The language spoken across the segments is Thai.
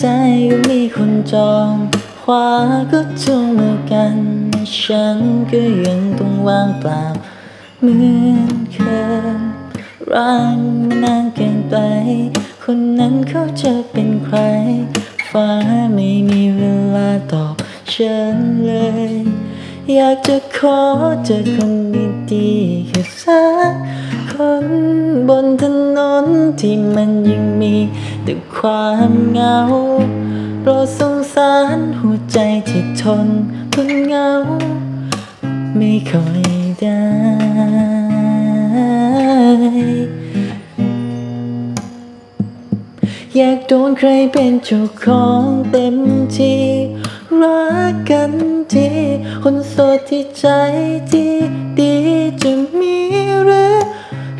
ซ้ายก็มีคนจอง ขวาก็จูงมือกัน ฉันก็ยังต้องว่างเปล่าเหมือนเคยรักมานานเกินไป คนนั้นเขาจะเป็นใคร ฟ้าไม่มีเวลาตอบฉันเลย อยากจะขอเจอคนดีๆแค่สักคนบนถนนที่มันยังมีแต่ความเหงาโปรดสงสารหัวใจที่ทน ทนเหงา ไม่ค่อยได้ อยากโดนใครเป็นเจ้าของเต็มที่ รักกันทีคนโสดที่ใจที่ดีจะมีหรือ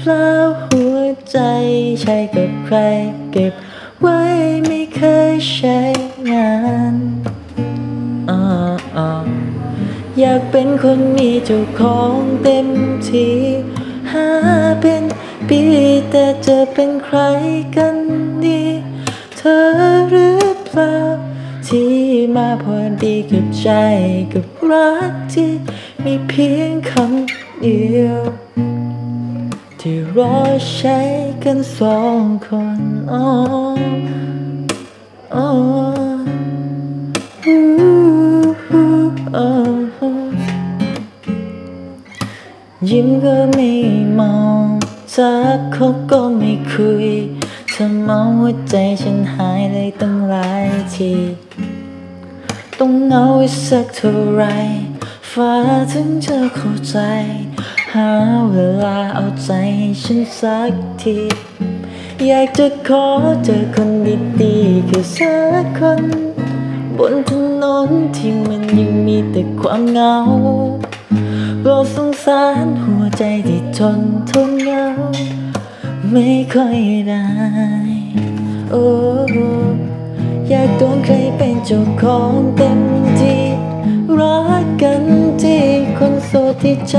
เปล่าหัวใจใช่กับใครเก็บไว้ไม่เคยใช้งาน อยากเป็นคนมีเจ้าของเต็มทีหาเป็นปีแต่จะเป็นใครกันดีเธอหรือเปล่าที่มาพอดีกับใจกับรักที่มีเพียงคำเดียว ที่รอใช้กันสองคนอ๋ออ๋ ยิ้มก็ไม่มองทักเขาก็ไม่คุยเธอมองหัวใจฉันหายเลยตั้งหลายทีต้องเงาสักเท่าไรฟ้าถึงจะเข้าใจ หาเวลาเอาใจให้ฉันสักที อยากจะขอเจอคนดีๆแค่สักคน บนถนนที่มันยังมีแต่ความเหงา โปรดสงสารหัวใจที่ทนทนเงา ไม่ค่อยได้ โอ้อยากโดนใครเป็นเจ้าของเต็มที่รักกันที่คนโสดที่ใจ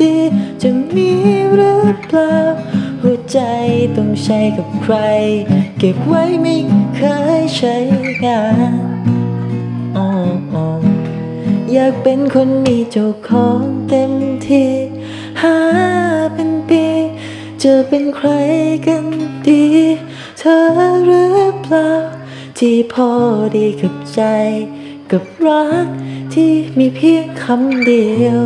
ดีๆจะมีหรือเปล่าหัวใจต้องใช้กับใคร เก็บไว้ไม่เคยใช้งาน อยากเป็นคนมีเจ้าของเต็มที่ หาเป็นปี จะเป็นใครกันดี เธอหรือเปล่า ที่พอดีกับใจ กับรักที่มีเพียงคำเดียว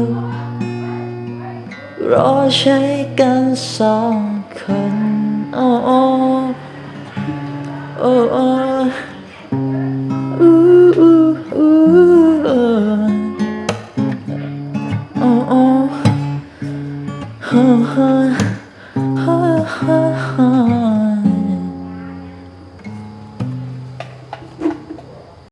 รอใช้กันสองคน 呵呵。